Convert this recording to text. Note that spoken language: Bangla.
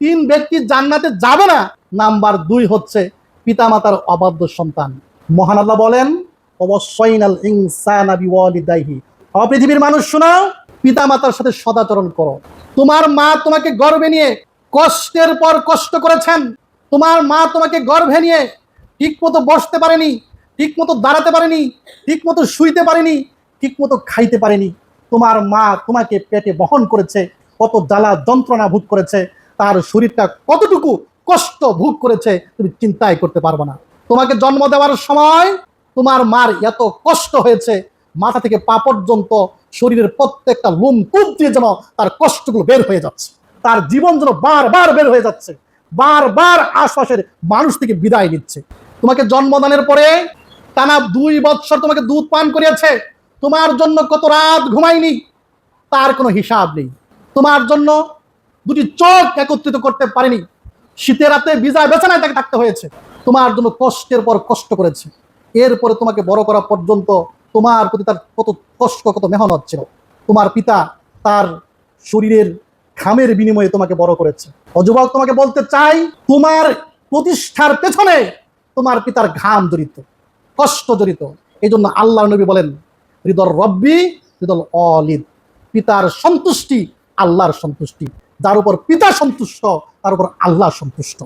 তিন ব্যক্তি জান্নাতে যাবে না। নাম্বার দুই হচ্ছে পিতামাতার অবাধ্য সন্তান। মহান আল্লাহ বলেন, অবশ্যইনাল ইনসানা মানুষ শোনাও, পিতামাতার সাথে সদাচরণ করো। তোমার মা তোমাকে গর্ভে নিয়ে কষ্টের পর কষ্ট করেছেন। তোমার মা তোমাকে গর্ভে নিয়ে ঠিক মতো বসতে পারেনি ঠিক মতো দাঁড়াতে পারেনি ঠিক মতো শুইতে পারেনি ঠিক মতো খাইতে পারেনি। তোমার মা তোমাকে পেটে বহন করেছে, কত জ্বালা যন্ত্রণা ভোগ করেছে। তার শরীরটা কতটুকু কষ্ট ভোগ করেছে তুমি চিন্তাই করতে পারবে না। তোমাকে জন্ম দেওয়ার সময় তোমার মার এত কষ্ট হয়েছে, মাথা থেকে পা পর্যন্ত শরীরের প্রত্যেকটা লোম কূপ দিয়ে যেন তার কষ্টগুলো বের হয়ে যাচ্ছে। তার জীবন যেন বারবার বের হয়ে যাচ্ছে, বারবার আশপাশের মানুষ থেকে বিদায় নিচ্ছে। তোমাকে জন্মদানের পরে টানা দুই বৎসর তোমাকে দুধ পান করিয়েছে, তোমার জন্য কত রাত ঘুমায়নি, তার কোনো হিসাব নেই। তোমার জন্য দুটি চোখ একত্রিত করতে পারেনি। শীতের রাতে বিজায় বেছানায় তাকে থাকতে হয়েছে। তোমার জন্য কষ্টের পর কষ্ট করেছে। এরপরে তোমাকে বড় করা পর্যন্ত তোমার প্রতি তার কত কষ্ট, কত মেহনত ছিল। তোমার পিতা তার শরীরের ঘামের বিনিময়ে তোমাকে বড় করেছে। অযুবক তোমাকে বলতে চাই, তোমার প্রতিষ্ঠার পেছনে তোমার পিতার ঘাম জড়িত, কষ্ট জড়িত। এই জন্য আল্লাহ নবী বলেন হৃদর রব্বি হৃদল অলিদ। পিতার সন্তুষ্টি আল্লাহর সন্তুষ্টি। যার উপর পিতা সন্তুষ্ট তার উপর আল্লাহ সন্তুষ্ট।